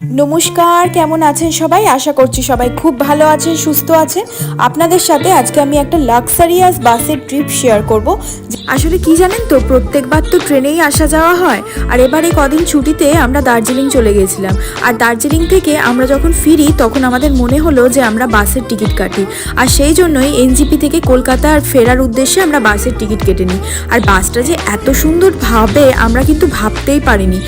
নমস্কার, কেমন আছেন সবাই? আশা করছি সবাই খুব ভালো আছেন, সুস্থ আছেন। আপনাদের সাথে আজকে আমি একটা লাক্সারিয়াস বাসের ট্রিপ শেয়ার করব। আসলে কি জানেন তো, প্রত্যেকবার তো ট্রেনেই আসা যাওয়া হয়। আর এবারে কদিন ছুটিতে আমরা দার্জিলিং চলে গেছিলাম। আর দার্জিলিং থেকে আমরা যখন ফিরি, তখন আমাদের মনে হলো যে আমরা বাসের টিকিট কাটি। আর সেই জন্যই এনজিপি থেকে কলকাতা আর ফেরার উদ্দেশ্যে আমরা বাসের টিকিট কেটে নিই। আর বাসটা যে এত সুন্দর ভাবে আমরা কিন্তু ভাবতেই পারিনি।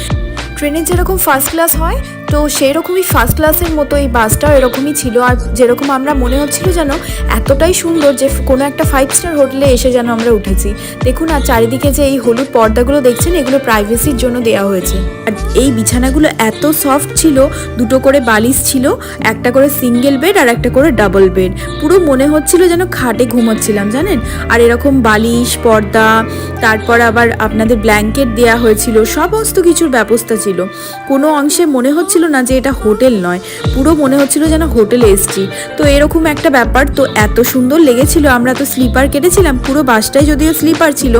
ট্রেনে যেরকম ফার্স্ট ক্লাস হয় তো সেই রকমই ফার্স্ট ক্লাসের মতো এই বাসটাও এরকমই ছিল। আর যেরকম আমরা মনে হচ্ছিল যেন, এতটাই সুন্দর যে কোনো একটা ফাইভ স্টার হোটেলে এসে যেন আমরা উঠেছি। দেখুন, আর চারিদিকে যে এই হলুদ পর্দাগুলো দেখছেন, এগুলো প্রাইভেসির জন্য দেওয়া হয়েছে। আর এই বিছানাগুলো এত সফট ছিল, দুটো করে বালিশ ছিল, একটা করে সিঙ্গেল বেড আর একটা করে ডাবল বেড পুরো মনে হচ্ছিল যেন খাটে ঘুমোচ্ছিলাম, জানেন? আর এরকম বালিশ, পর্দা, তারপর আবার আপনাদের ব্ল্যাঙ্কেট দেওয়া হয়েছিল, সমস্ত কিছুর ব্যবস্থা ছিল। কোনো অংশে মনে হচ্ছিল না যে এটা হোটেল নয়। পুরো মনে হচ্ছিল যেন হোটেলে এসছি। তো এরকম একটা ব্যাপার, তো এত সুন্দর লেগেছিল, আমরা তো স্লিপার কেটেছিলাম, পুরো বাসটাই যদিও স্লিপার ছিল,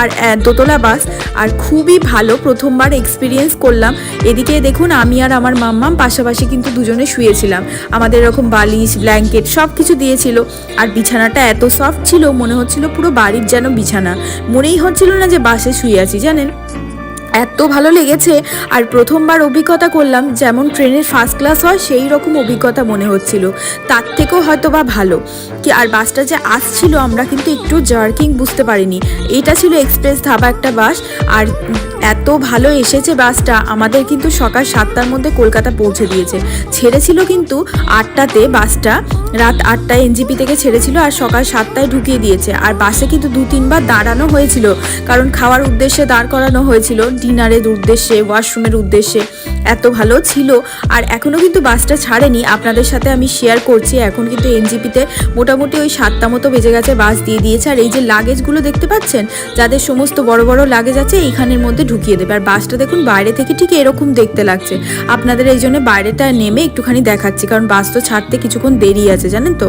আর দোতলা বাস, আর খুবই ভালো প্রথমবার এক্সপিরিয়েন্স করলাম। এদিকে দেখুন, আমি আর আমার মাম্মাম পাশাপাশি কিন্তু দুজনে শুয়েছিলাম। আমাদের এরকম বালিশ ব্ল্যাঙ্কেট সব কিছু দিয়েছিল, আর বিছানাটা এত সফট ছিল, মনে হচ্ছিল পুরো বাড়ির যেন বিছানা। মনেই হচ্ছিল না যে বাসে শুয়ে আছি, জানেন? এত ভালো লেগেছে আর প্রথমবার অভিজ্ঞতা করলাম যেমন ট্রেনের ফার্স্ট ক্লাস হয় সেই রকম অভিজ্ঞতা মনে হচ্ছিল। তার থেকেও হয়তো বা ভালো। কি আর বাসটা যে আসছিল আমরা কিন্তু একটু জার্কিং বুঝতে পারিনি। এটা ছিল এক্সপ্রেস ধাবা একটা বাস আর এত ভালো এসেছে বাসটা, আমাদের কিন্তু সকাল সাতটার মধ্যে কলকাতা পৌঁছে দিয়েছে। ছেড়েছিল কিন্তু আটটাতে বাসটা, রাত আটটায় এনজিপি থেকে ছেড়েছিল আর সকাল সাতটায় ঢুকিয়ে দিয়েছে। আর বাসে কিন্তু দু তিনবার দাঁড়ানো হয়েছিল, কারণ খাওয়ার উদ্দেশ্যে দাঁড় করানো হয়েছিল, ডিনারের উদ্দেশ্যে, ওয়াশরুমের উদ্দেশ্যে। এত ভালো ছিল, আর এখনও কিন্তু বাসটা ছাড়েনি। আপনাদের সাথে আমি শেয়ার করছি, এখন কিন্তু এনজিপিতে মোটামুটি ওই সাতটা মতো বেজে গেছে বাস দিয়ে দিয়েছে। আর এই যে লাগেজগুলো দেখতে পাচ্ছেন? যাদের সমস্ত বড় বড় লাগেজ আছে, এইখানের মধ্যে ঢুকিয়ে দেবে। আর বাসটা দেখুন, বাইরে থেকে ঠিক এরকম দেখতে লাগছে। আপনাদের এই জন্য বাইরেটা নেমে একটুখানি দেখাচ্ছি, কারণ বাস তো ছাড়তে কিছুক্ষণ দেরি আছে, জানেন তো?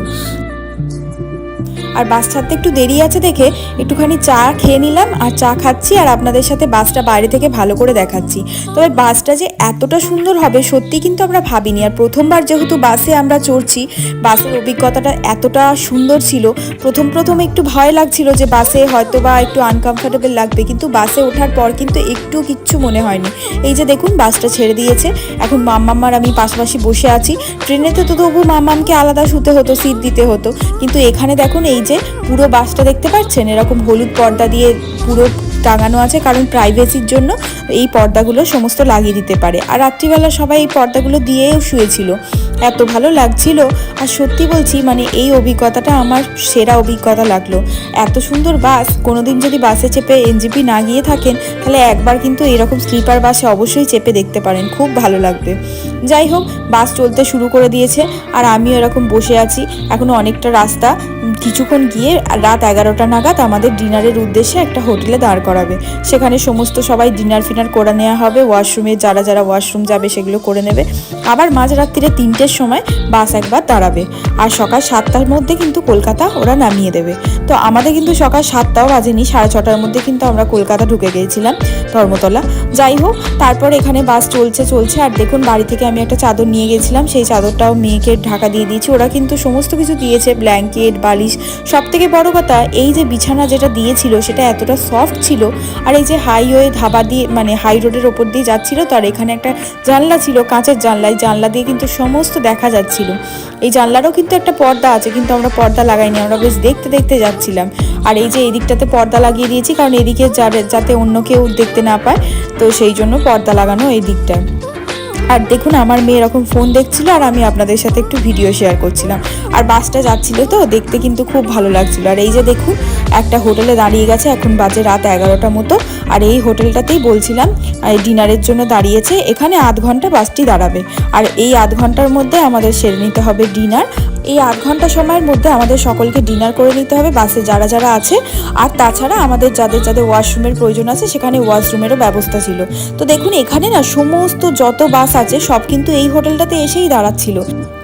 আর বাস ছাড়তে একটু দেরি আছে দেখে একটুখানি চা খেয়ে নিলাম আর চা খাচ্ছি আর আপনাদের সাথে বাসটা বাইরে থেকে ভালো করে দেখাচ্ছি। তবে বাসটা যে এতটা সুন্দর হবে সত্যি কিন্তু আমরা ভাবিনি। আর প্রথমবার যেহেতু বাসে আমরা চড়ছি, বাসের অভিজ্ঞতাটা এতটা সুন্দর ছিল। প্রথম প্রথম একটু ভয় লাগছিল যে বাসে হয়তো বা একটু আনকমফোর্টেবল লাগবে, কিন্তু বাসে ওঠার পর কিন্তু একটু কিচ্ছু মনে হয়নি। এই যে দেখুন, বাসটা ছেড়ে দিয়েছে। এখন মাম্মাম্মার আমি পাশাপাশি বসে আছি। ট্রেনেতে তো তবু মাম্মামকে আলাদা শুতে হতো, সিট দিতে হতো। কিন্তু এখানে দেখুন, এই যে পুরো বাসটা দেখতে পাচ্ছেন? এরকম হলুদ পর্দা দিয়ে পুরো টাঙানো আছে, কারণ প্রাইভেসির জন্য এই পর্দাগুলো সমস্ত লাগিয়ে দিতে পারে। আর রাত্রিবেলা সবাই এই পর্দাগুলো দিয়েও শুয়েছিল। এত ভালো লাগছিল। আর সত্যি বলছি মানে এই অভিজ্ঞতাটা আমার সেরা অভিজ্ঞতা লাগল। এত সুন্দর বাস, কোনোদিন যদি বাসে চেপে এনজিপি না গিয়ে থাকেন, তাহলে একবার কিন্তু এরকম স্লিপার বাসে অবশ্যই চেপে দেখতে পারেন। খুব ভালো লাগবে। যাই হোক, বাস চলতে শুরু করে দিয়েছে, আর আমিও এরকম বসে আছি। এখনও অনেকটা রাস্তা। কিছুক্ষণ গিয়ে রাত এগারোটা নাগাদ আমাদের ডিনারের উদ্দেশ্যে একটা হোটেলে দাঁড় করাবে। সেখানে সমস্ত সবাই ডিনার ফিনার করে নেওয়া হবে। ওয়াশরুমে যারা যারা ওয়াশরুম যাবে সেগুলো করে নেবে। আবার মাঝরাত্রিরে তিনটের সময় বাস একবার দাঁড়াবে। আর সকাল সাতটার মধ্যে কিন্তু কলকাতা ওরা নামিয়ে দেবে। তো আমাদের কিন্তু সকাল সাতটাও বাজেনি, সাড়ে ছটার মধ্যে কিন্তু আমরা কলকাতা ঢুকে গিয়েছিলাম ধর্মতলা। যাই হোক, তারপর এখানে বাস চলছে চলছে। আর দেখুন বাড়ি থেকে আমি একটা চাদর নিয়ে গেছিলাম। সেই চাদরটাও মেয়েকে ঢাকা দিয়ে দিয়েছি। ওরা কিন্তু সমস্ত কিছু দিয়েছে ব্ল্যাঙ্কেট বালিশ। সব থেকে বড় কথা, এই যে বিছানা যেটা দিয়েছিল, সেটা এতটা সফট ছিল আর এই যে হাইওয়ে ধাবা দিয়ে মানে হাই রোডের ওপর দিয়ে যাচ্ছিল, তার এখানে একটা জানলা ছিল, কাঁচের জানলা এই জানলা দিয়ে কিন্তু সমস্ত দেখা যাচ্ছিল। এই জানলারও কিন্তু একটা পর্দা আছে, কিন্তু আমরা পর্দা লাগাইনি, আমরা বেশ দেখতে দেখতে যাচ্ছিলাম। আর এই যে এই দিকটাতে পর্দা লাগিয়ে দিয়েছি, কারণ এদিকে যাতে অন্য কেউ দেখতে না পায়, তো সেই জন্য পর্দা লাগানো এই দিকটায়। আর দেখুন, আমার মেয়ে এরকম ফোন দেখছিলো আর আমি আপনাদের সাথে একটু ভিডিও শেয়ার করছিলাম। আর বাসটা যাচ্ছিল তো, দেখতে কিন্তু খুব ভালো লাগছিল। আর এই যে দেখুন, একটা হোটেলে দাঁড়িয়ে গেছে, এখন বাজে রাত এগারোটা মতো। আর এই হোটেলটাতেই বলছিলাম ডিনারের জন্য দাঁড়িয়েছে, এখানে আধ ঘণ্টা বাসটি দাঁড়াবে। আর এই আধ ঘণ্টার মধ্যে আমাদের সেরে নিতে হবে ডিনার এই আধ ঘণ্টা সময়ের মধ্যে আমাদের সকলকে ডিনার করে নিতে হবে, বাসে যারা যারা আছে। আর তাছাড়া আমাদের যাদের যাদের ওয়াশরুমের প্রয়োজন আছে, সেখানে ওয়াশরুমেরও ব্যবস্থা ছিল। তো দেখুন, এখানে না সমস্ত যত বাস আছে, সব কিন্তু এই হোটেলটাতে এসেই দাঁড়াচ্ছিল।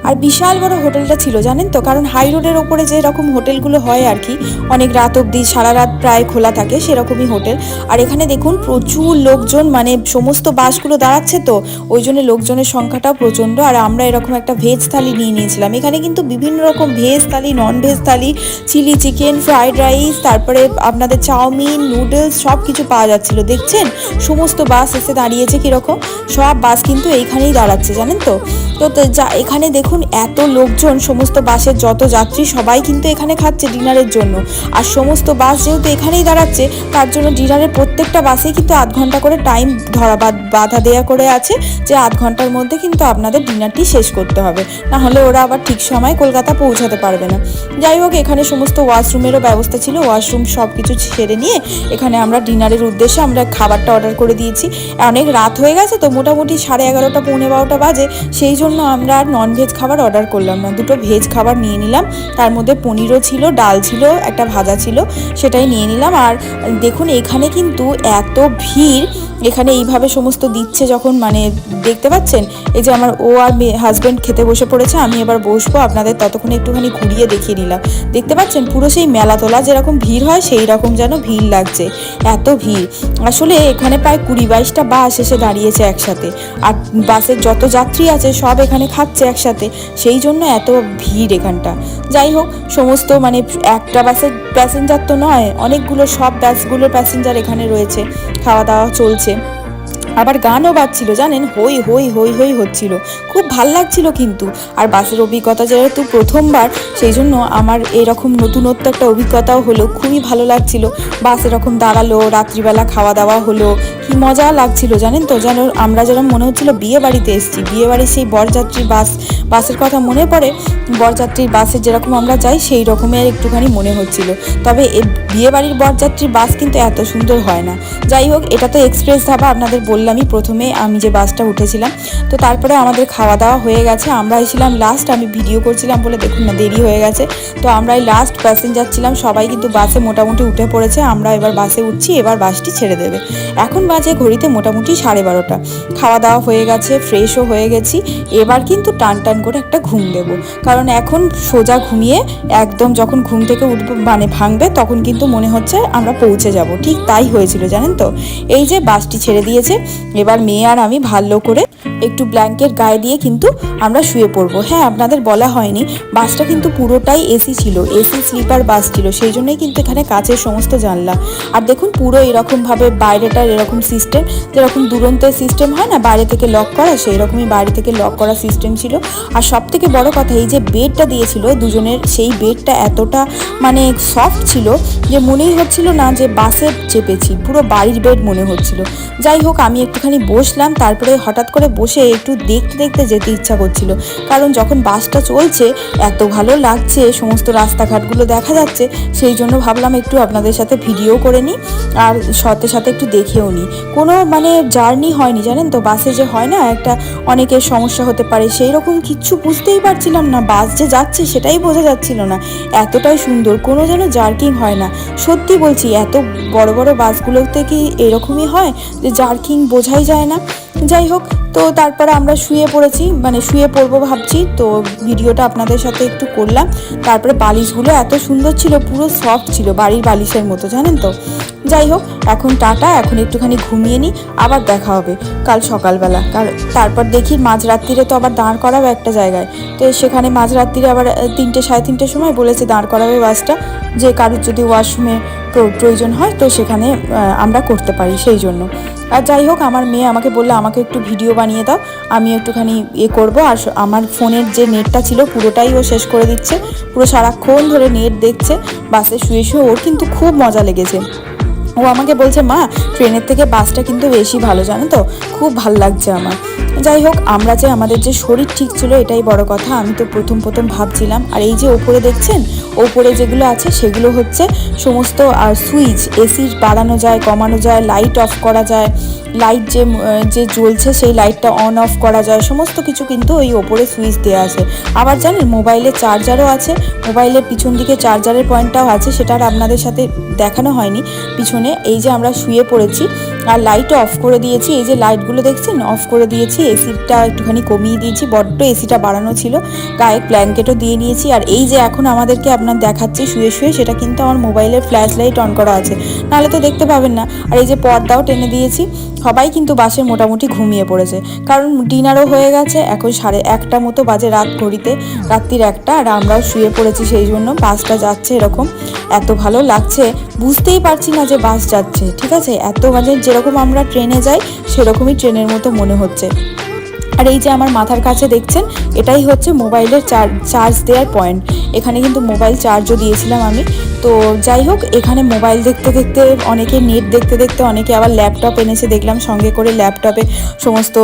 আর বিশাল বড় হোটেলটা ছিল, জানেন তো? কারণ হাই রোডের ওপরে যে রকম হোটেলগুলো হয় আর কি, অনেক রাত অবধি, সারা রাত প্রায় খোলা থাকে, সেরকমই হোটেল। আর এখানে দেখুন প্রচুর লোকজন মানে সমস্ত বাসগুলো দাঁড়াচ্ছে তো, ওই জন্য লোকজনের সংখ্যাটাও প্রচণ্ড। আর আমরা এরকম একটা ভেজ থালি নিয়ে নিয়েছিলাম। এখানে কিন্তু বিভিন্ন রকম veg thali non veg thali chilli chicken fried rice তারপরে আপনাদের চাউমিন নুডলস সব কিছু পাওয়া যাচ্ছিল। দেখছেন? সমস্ত বাস এসে দাঁড়িয়েছে কীরকম? সব বাস কিন্তু এইখানেই দাঁড়াচ্ছে, জানেন তো? তো তো যা, এখানে দেখুন এত লোকজন, সমস্ত বাসের যত যাত্রী, সবাই কিন্তু এখানে খাচ্ছে ডিনারের জন্য। আর সমস্ত বাস যেহেতু এখানেই দাঁড়াচ্ছে, তার জন্য ডিনারের প্রত্যেকটা বাসেই কিন্তু আধ ঘণ্টা করে টাইম ধরা বাধা দেওয়া করে আছে যে আধ ঘণ্টার মধ্যে কিন্তু আপনাদের ডিনারটি শেষ করতে হবে। না হলে ওরা আবার ঠিক সময় কলকাতা পৌঁছাতে পারবে না। যাই হোক, এখানে সমস্ত ওয়াশরুমেরও ব্যবস্থা ছিল। ওয়াশরুম সব কিছু সেরে নিয়ে এখানে আমরা ডিনারের উদ্দেশ্যে আমরা খাবারটা অর্ডার করে দিয়েছি। অনেক রাত হয়ে গেছে তো মোটামুটি সাড়ে এগারোটা, পৌনে বারোটা বাজে। সেই জন্য আমরা আর নন ভেজ খাবার অর্ডার করলাম না। দুটো ভেজ খাবার নিয়ে নিলাম। তার মধ্যে পনিরও ছিল, ডাল ছিল, একটা ভাজা ছিল, সেটাই নিয়ে নিলাম। আর দেখুন, এখানে কিন্তু এত ভিড় এখানে এইভাবে সমস্ত দিচ্ছে যখন মানে দেখতে পাচ্ছেন? এই যে আমার ও আর হাজব্যান্ড খেতে বসে পড়েছে, আমি এবার বসবো আপনাদের ততক্ষণে একটুখানি ঘুরিয়ে দেখিয়ে নিলাম। দেখতে পাচ্ছেন? পুরো সেই মেলা তোলা যেরকম ভিড় হয়, সেই রকম যেন ভিড় লাগছে। এত ভিড়। আসলে এখানে প্রায় কুড়ি বাইশটা বাস এসে দাঁড়িয়েছে একসাথে। আর বাসের যত যাত্রী আছে, সব এখানে খাচ্ছে একসাথে। সেই জন্য এত ভিড় এখানটা। যাই হোক, সমস্ত মানে একটা বাসের প্যাসেঞ্জার তো নয়, অনেকগুলো সব বাসগুলোর প্যাসেঞ্জার এখানে রয়েছে। খাওয়া দাওয়া চলছে। game. আবার গানও বাজছিল, জানেন? হই হই হই হই হচ্ছিল। খুব ভালো লাগছিল কিন্তু। আর বাসের অভিজ্ঞতা যেহেতু প্রথমবার, সেই জন্য আমার এরকম নতুনত্ব একটা অভিজ্ঞতাও হলো। খুবই ভালো লাগছিল। বাস এরকম দাঁড়াল, রাত্রিবেলা খাওয়া দাওয়া হলো। কি মজা লাগছিল, জানেন তো? যেন আমরা যেন মনে হচ্ছিল বিয়ে বাড়িতে এসেছি। বিয়ে বাড়ির সেই বরযাত্রী বাস, বাসের কথা মনে পড়ে? বরযাত্রীর বাসে যেরকম আমরা যাই, সেই রকমের একটুখানি মনে হচ্ছিল। তবে বিয়ে বাড়ির বরযাত্রীর বাস কিন্তু এত সুন্দর হয় না। যাই হোক, এটা তো এক্সপ্রেস ধাবা, আপনাদের বললামই প্রথমে আমি যে বাসটা উঠেছিলাম। তো তারপরে আমাদের খাওয়া দাওয়া হয়ে গেছে। আমরা ছিলাম লাস্ট আমি ভিডিও করছিলাম বলে দেখুন না, দেরি হয়ে গেছে। তো আমরা এই লাস্ট প্যাসেঞ্জার ছিলাম। সবাই কিন্তু বাসে মোটামুটি উঠে পড়েছে। আমরা এবার বাসে উঠছি, এবার বাসটি ছেড়ে দেবে। এখন বাজে ঘড়িতে মোটামুটি সাড়ে বারোটা। খাওয়া দাওয়া হয়ে গেছে ফ্রেশও হয়ে গেছি। এবার কিন্তু টান টান করে একটা ঘুম দেবো। কারণ এখন সোজা ঘুমিয়ে একদম যখন ঘুম থেকে উঠবে মানে ভাঙবে, তখন কিন্তু মনে হচ্ছে আমরা পৌঁছে যাব। ঠিক তাই হয়েছিল, জানেন তো? এই যে বাসটি ছেড়ে দিয়েছে এবার মেয়ে আর আমি ভালো করে একটু ব্ল্যাঙ্কেট গায়ে দিয়ে কিন্তু আমরা শুয়ে পড়ব। হ্যাঁ আপনাদের বলা হয়নি, বাসটা কিন্তু পুরোটাই এসি ছিল এসি স্লিপার বাস ছিল, সেই জন্যই কিন্তু এখানে কাচের সমস্ত জানলা। আর দেখুন, পুরো এরকমভাবে বাইরেটার এরকম সিস্টেম যেরকম দুরন্তের সিস্টেম হয় না, বাইরে থেকে লক করা সেই রকমই বাইরে থেকে লক করা সিস্টেম ছিল। আর সব থেকে বড় কথা, এই যে বেডটা দিয়েছিল, দুজনের সেই বেডটা এতটা মানে সফট ছিল যে মনেই হচ্ছিল না যে বাসে চেপেছি, পুরো বাড়ির বেড মনে হচ্ছিল। যাই হোক, আমি একটুখানি বসলাম, তারপরে হঠাৎ করে বসে একটু দেখতে দেখতে যেতে ইচ্ছা করছিল। কারণ যখন বাসটা চলছে, এত ভালো লাগছে, সমস্ত রাস্তাঘাটগুলো দেখা যাচ্ছে, সেই জন্য ভাবলাম একটু আপনাদের সাথে ভিডিও করে নিই, আর সাথে সাথে একটু দেখেও নিই। কোনো মানে জার্নি হয়নি, জানেন তো? বাসে যে হয় না, একটা অনেকের সমস্যা হতে পারে সেই রকম কিচ্ছু বুঝতেই পারছিলাম না। বাস যে যাচ্ছে, সেটাই বোঝা যাচ্ছিল না। এতটাই সুন্দর, কোনো যেন জার্কিং হয় না। সত্যি বলছি, এত বড় বড় বাসগুলোতে কি এরকমই হয় যে জার্কিং বোঝাই যায় না? যাই হোক তো তারপরে আমরা শুয়ে পড়েছি মানে শুয়ে পড়ব ভাবছি, তো ভিডিওটা আপনাদের সাথে একটু করলাম। তারপরে বালিশগুলো এত সুন্দর ছিল, পুরো সফট ছিল, বাড়ির বালিশের মতো, জানেন তো? যাই হোক, এখন টাটা, এখন একটুখানি ঘুমিয়ে নিই আবার দেখা হবে কাল সকালবেলা। কার তারপর দেখি মাঝরাত্রিরে তো আবার দাঁড় করাবে একটা জায়গায়। তো সেখানে মাঝরাত্রিরে আবার তিনটে সাড়ে তিনটের সময় বলেছে দাঁড় করাবে বাসটা, যে কারোর যদি ওয়াশরুমে প্রয়োজন হয়, তো সেখানে আমরা করতে পারি সেই জন্য। আর যাই হোক, আমার মেয়ে আমাকে বলল, আমাকে একটু ভিডিও বানিয়ে দাও, আমি একটুখানি এ করব। আর আমার ফোনের যে নেটটা ছিল, পুরোটাই ও শেষ করে দিচ্ছে। পুরো সারাক্ষণ ধরে নেট দেখছে, বাসে শুয়ে শুয়ে ওর কিন্তু খুব মজা লেগেছে। ও আমাকে বলছে, মা, ট্রেনের থেকে বাসটা কিন্তু বেশি ভালো, জানো তো? খুব ভালো লাগছে আমার। যাই হোক, আমরা যে আমাদের যে শরীর ঠিক ছিল, এটাই বড় কথা। আমি তো প্রথম প্রথম ভাবছিলাম, আর এই যে ওপরে দেখছেন, ওপরে যেগুলো আছে, সেগুলো হচ্ছে সমস্ত আর সুইচ এসির বাড়ানো যায়, কমানো যায়, লাইট অফ করা যায়। লাইট যে যে জ্বলছে সেই লাইটটা অন অফ করা যায়। সমস্ত কিছু কিন্তু ওই ওপরে সুইচ দেওয়া আছে। আবার জানেন মোবাইলে চার্জারও আছে। মোবাইলের পিছন দিকে চার্জারের পয়েন্টটাও আছে। সেটা আর আপনাদের সাথে দেখানো হয়নি। পিছনে এই যে আমরা শুয়ে পড়েছি আর লাইটও অফ করে দিয়েছি। এই যে লাইটগুলো দেখছেন অফ করে দিয়েছি। এসিটা একটুখানি কমিয়ে দিয়েছি। বড্ড এসিটা বাড়ানো ছিল। গায়ে ব্ল্যাঙ্কেটও দিয়ে নিয়েছি। আর এই যে এখন আমাদেরকে আপনার দেখাচ্ছে শুয়ে শুয়ে, সেটা কিন্তু আমার মোবাইলের ফ্ল্যাশ লাইট অন করা আছে। নাহলে তো দেখতে পাবেন না। আর এই যে পর্দাও টেনে দিয়েছি। সবাই কিন্তু বাসে মোটামুটি ঘুমিয়ে পড়েছে। কারণ ডিনারও হয়ে গেছে এখন সাড়ে একটা মতো বাজে রাত ঘড়িতে। রাত্রির একটা। আর আমরাও শুয়ে পড়েছি সেই জন্য। বাসটা যাচ্ছে এরকম। এত ভালো লাগছে। বুঝতেই পারছি না যে বাস যাচ্ছে। ঠিক আছে? এত মানে যেরকম আমরা ট্রেনে যাই, সেরকমই ট্রেনের মতো মনে হচ্ছে। আর এই যে আমার মাথার কাছে দেখছেন, এটাই হচ্ছে মোবাইলের চার্জ চার্জ দেওয়ার পয়েন্ট। এখানে কিন্তু মোবাইল চার্জও দিয়েছিলাম আমি। তো যাই হোক, এখানে মোবাইল দেখতে দেখতে, অনেকে নেট দেখতে দেখতে, অনেকে আবার ল্যাপটপ এনেছে, দেখলাম সঙ্গে করে ল্যাপটপে সমস্ত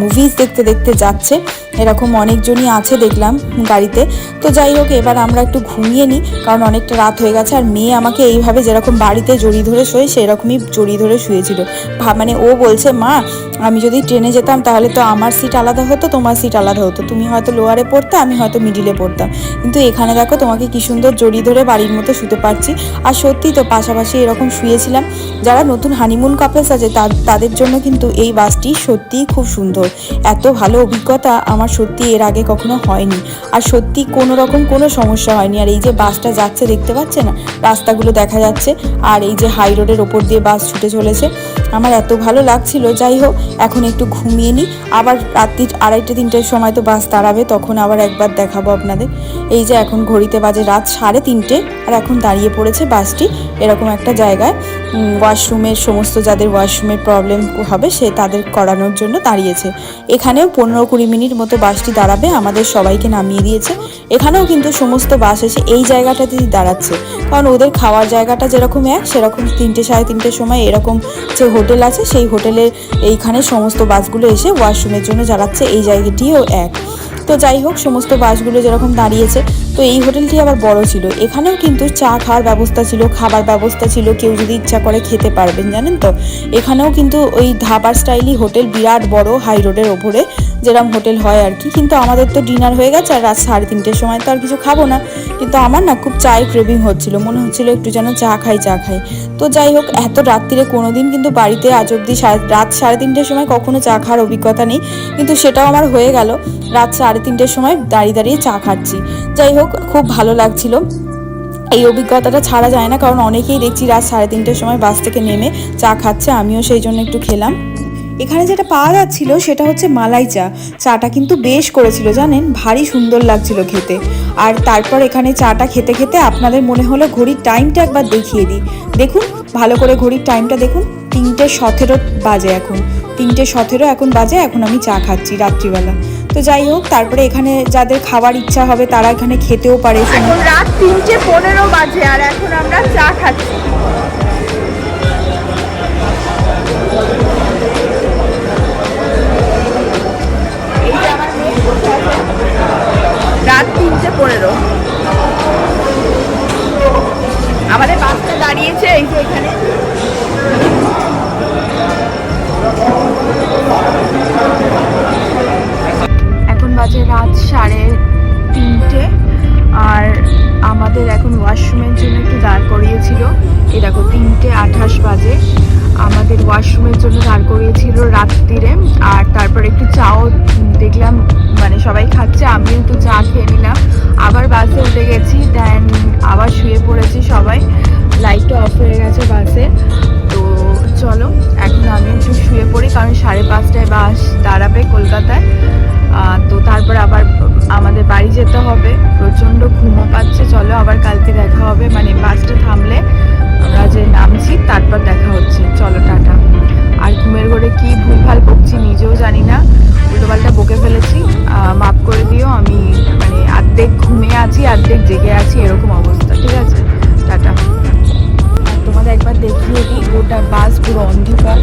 মুভিজ দেখতে দেখতে যাচ্ছে। এরকম অনেকজনই আছে দেখলাম গাড়িতে। তো যাই হোক, এবার আমরা একটু ঘুমিয়ে নিই, কারণ অনেকটা রাত হয়ে গেছে, আর মেয়ে আমাকে এইভাবে যেরকম বাড়িতে জড়িয়ে ধরে শোয়, সেরকমই জড়িয়ে ধরে শুয়েছিল। মানে ও বলছে, মা, আমি যদি ট্রেনে যেতাম, তাহলে তো আমার সিট আলাদা হতো, তোমার সিট আলাদা হতো। তুমি হয়তো লোয়ারে পড়তে, আমি হয়তো মিডিলে পড়তাম। কিন্তু এখানে দেখো, তোমাকে কি সুন্দর জড়িয়ে ধরে বাড়ির মতো শুতে পারছি। আর সত্যি তো পাশাপাশি এরকম শুয়েছিলাম। যারা নতুন হানিমুন কাপলস আছে তাদের জন্য কিন্তু এই বাসটি সত্যিই খুব সুন্দর। এত ভালো অভিজ্ঞতা আমার সত্যি এর আগে কখনো হয়নি। আর সত্যি কোনো রকম কোনো সমস্যা হয়নি। আর এই যে বাসটা যাচ্ছে, দেখতে পাচ্ছে না রাস্তাগুলো দেখা যাচ্ছে। আর এই যে হাই রোডের ওপর দিয়ে বাস ছুটে চলেছে। আমার এত ভালো লাগছিল, যাই হোক, এখন একটু ঘুমিয়ে নিই আবার রাত্রি আড়াইটে, তিনটের সময় তো বাস দাঁড়াবে, তখন আবার একবার দেখাবো আপনাদের। এই যে এখন ঘড়িতে বাজে রাত সাড়ে তিনটে, আর এখন দাঁড়িয়ে পড়েছে বাসটি, এরকম একটা জায়গায়। ওয়াশরুমের সমস্ত যাদের ওয়াশরুমের প্রবলেম হবে সে তাদের করানোর জন্য দাঁড়িয়েছে। এখানেও পনেরো কুড়ি মিনিট মতো বাসটি দাঁড়াবে, আমাদের সবাইকে নামিয়ে দিয়েছে। এখানেও কিন্তু সমস্ত বাস এসে এই জায়গাটাতেই দাঁড়াচ্ছে। কারণ ওদের খাওয়ার জায়গাটা যেরকম এক, সেরকম তিনটে সাড়ে তিনটের সময় এরকম যে হোটেল আছে, সেই হোটেলের এইখানে সমস্ত বাসগুলো এসে ওয়াশরুমের জন্য দাঁড়াচ্ছে এই জায়গাটিও এক। তো যাই হোক, সমস্ত বাসগুলো যেরকম দাঁড়িয়েছে, তো এই হোটেলটি আবার বড় ছিল। এখানেও কিন্তু চা খাওয়ার ব্যবস্থা ছিল, খাবার ব্যবস্থা ছিল, কেউ যদি ইচ্ছা করে খেতে পারবেন, জানেন তো? এখানেও কিন্তু ওই ধাবার স্টাইলই হোটেল, বিরাট বড় হাই রোডের ওপরে যেরকম হোটেল হয় আর কি। কিন্তু আমাদের তো ডিনার হয়ে গেছে আর রাত সাড়ে তিনটের সময় তো আর কিছু খাব না। কিন্তু আমার না খুব চায়ের ক্রেভিং হচ্ছিল, মনে হচ্ছিল একটু যেন চা খাই চা খাই। তো যাই হোক, এত রাত্রিরে কোনো দিন কিন্তু বাড়িতে আজ অব্দি রাত সাড়ে তিনটের সময় কখনো চা খাওয়ার অভিজ্ঞতা নেই। কিন্তু সেটাও আমার হয়ে গেল। রাত সাড়ে তিনটের সময় দাঁড়িয়ে দাঁড়িয়ে চা খাচ্ছি। যাই হোক, খুব ভালো লাগছিল। এই অভিজ্ঞতাটা ছাড়া যায় না, কারণ অনেকেই দেখছি রাত সাড়ে তিনটের সময় বাস থেকে নেমে চা খাচ্ছে, আমিও সেই জন্য একটু খেলাম। এখানে যেটা পাওয়া যাচ্ছিল সেটা হচ্ছে মালাই চা। চাটা কিন্তু বেশ করেছিল, জানেন? ভারী সুন্দর লাগছিল খেতে। আর তারপর এখানে চাটা খেতে খেতে আপনাদের মনে হলো ঘড়ির টাইমটা একবার দেখিয়ে দিই। দেখুন, ভালো করে ঘড়ির টাইমটা দেখুন। তিনটে সতেরো বাজে এখন। তিনটে সতেরো এখন বাজে, এখন আমি চা খাচ্ছি রাত্রিবেলা। তো যাই হোক, তারপরে এখানে যাদের খাবার ইচ্ছা হবে, তারা এখানে খেতেও পারে এখন রাত তিনটে পনেরো বাজে, আর এখন আমরা চা খাচ্ছি। রাত তিনটে পনেরো। আমাদের বাসটা দাঁড়িয়েছে, এই যে এখন। বাজে রাত সাড়ে তিনটে, আর আমাদের এখন ওয়াশরুমের জন্য একটু দাঁড় করিয়েছিল। এই দেখো, তিনটে আঠাশ বাজে। আমাদের ওয়াশরুমের জন্য দাঁড় করিয়েছিল রাত্রিরে, আর তারপর একটু চাও দেখলাম মানে সবাই খাচ্ছে, আমিও একটু চা খেয়ে নিলাম। আবার বাসে উঠে গেছি দেন আবার শুয়ে পড়েছি সবাই। লাইটটা অফ হয়ে গেছে বাসে। তো চলো, এখন আমি একটু শুয়ে পড়ি, কারণ সাড়ে পাঁচটায় বাস দাঁড়াবে কলকাতায়। তো তারপর আবার আমাদের বাড়ি যেতে হবে। প্রচণ্ড ঘুমো পাচ্ছে। চলো, আবার কালকে দেখা হবে। মানে বাসটা থামলে আমরা যে নামছি, তারপর দেখা হচ্ছে। চলো, টাটা। আর ঘুমের ঘরে কি ভুলভাল বকছি নিজেও জানি না। উল্টোপাল্টা বকে ফেলেছি। মাফ করে দিও, আমি মানে অর্ধেক ঘুমিয়ে আছি, অর্ধেক জেগে আছি, এরকম অবস্থা। ঠিক আছে? টাটা। তোমাদের একবার দেখিয়ে দিই, গোটা বাস পুরো অন্ধকার।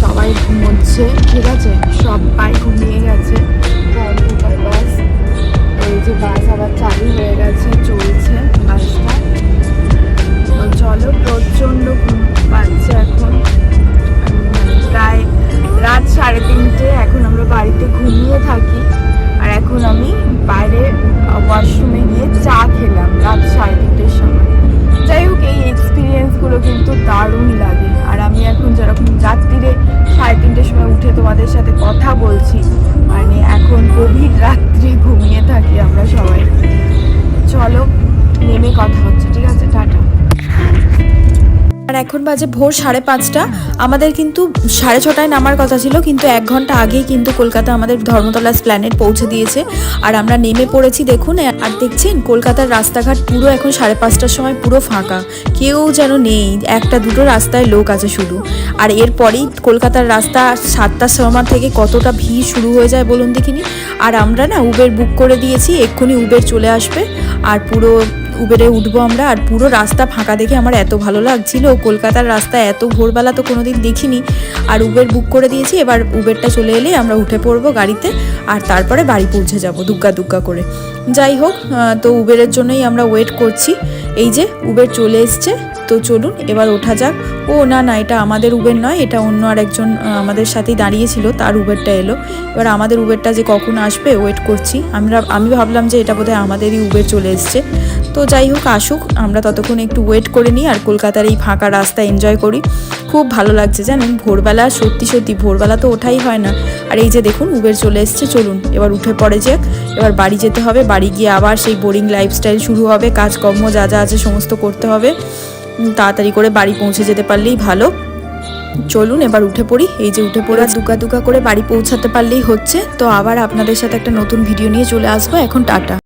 সবাই ঘুমোচ্ছে, ঠিক আছে? সবাই ঘুমিয়ে গেছে। রাত্রে ঘুমিয়ে থাকি আমরা সবাই। চলো নেমে কথা এখন বাজে ভোর সাড়ে পাঁচটা। আমাদের কিন্তু সাড়ে ছটায় নামার কথা ছিল, কিন্তু এক ঘণ্টা আগেই কিন্তু কলকাতা আমাদের ধর্মতলা প্ল্যানেট পৌঁছে দিয়েছে। আর আমরা নেমে পড়েছি, দেখুন, আর দেখছেন, কলকাতার রাস্তাঘাট পুরো এখন সাড়ে পাঁচটার সময় পুরো ফাঁকা। কেউ যেন নেই, একটা দুটো রাস্তায় লোক আছে শুধু। আর এরপরেই কলকাতার রাস্তা সাতটার সময় থেকে কতটা ভিড় শুরু হয়ে যায় বলুন দেখিনি? আর আমরা না উবের বুক করে দিয়েছি, এক্ষুনি উবের চলে আসবে। আর পুরো উবেরে উঠবো আমরা আর পুরো রাস্তা ফাঁকা দেখে আমার এত ভালো লাগছিল। কলকাতার রাস্তা এত ভোরবেলা তো কোনোদিন দেখিনি। আর উবের বুক করে দিয়েছি, এবার উবেরটা চলে এলে আমরা উঠে পড়ব গাড়িতে আর তারপরে বাড়ি পৌঁছে যাব দুগ্গা দুগ্গা করে। যাই হোক তো উবেরের জন্যই আমরা ওয়েট করছি। এই যে উবের চলে এসছে, তো চলুন এবার ওঠা যাক। ও, না না, এটা আমাদের উবের নয়, এটা অন্য আর একজন আমাদের সাথেই দাঁড়িয়েছিল, তার উবেরটা এলো। এবার আমাদের উবেরটা যে কখন আসবে ওয়েট করছি। আমরা, আমি ভাবলাম যে এটা বোধহয় আমাদেরই উবের চলে এসছে। তো যাই হোক, আসুক, আমরা ততক্ষণ একটু ওয়েট করে নিই আর কলকাতার এই ফাঁকা রাস্তা এনজয় করি। খুব ভালো লাগছে জানেন, ভোরবেলা সত্যি সত্যি ভোরবেলা তো ওঠাই হয় না। আর এই যে দেখুন উবের চলে এসছে, চলুন, এবার উঠে পড়ে যাক। এবার বাড়ি যেতে হবে, বাড়ি গিয়ে আবার সেই বোরিং লাইফস্টাইল শুরু হবে, কাজকর্ম যা যা আছে সমস্ত করতে হবে। তাড়াতাড়ি করে বাড়ি পৌঁছে যেতে পারলেই ভালো। চলুন, এবার উঠে পড়ি। এই যে উঠে পড়ে দুকা দুকা করে বাড়ি পৌঁছাতে পারলেই হচ্ছে। তো আবার আপনাদের সাথে একটা নতুন ভিডিও নিয়ে চলে আসব। এখন টাটা।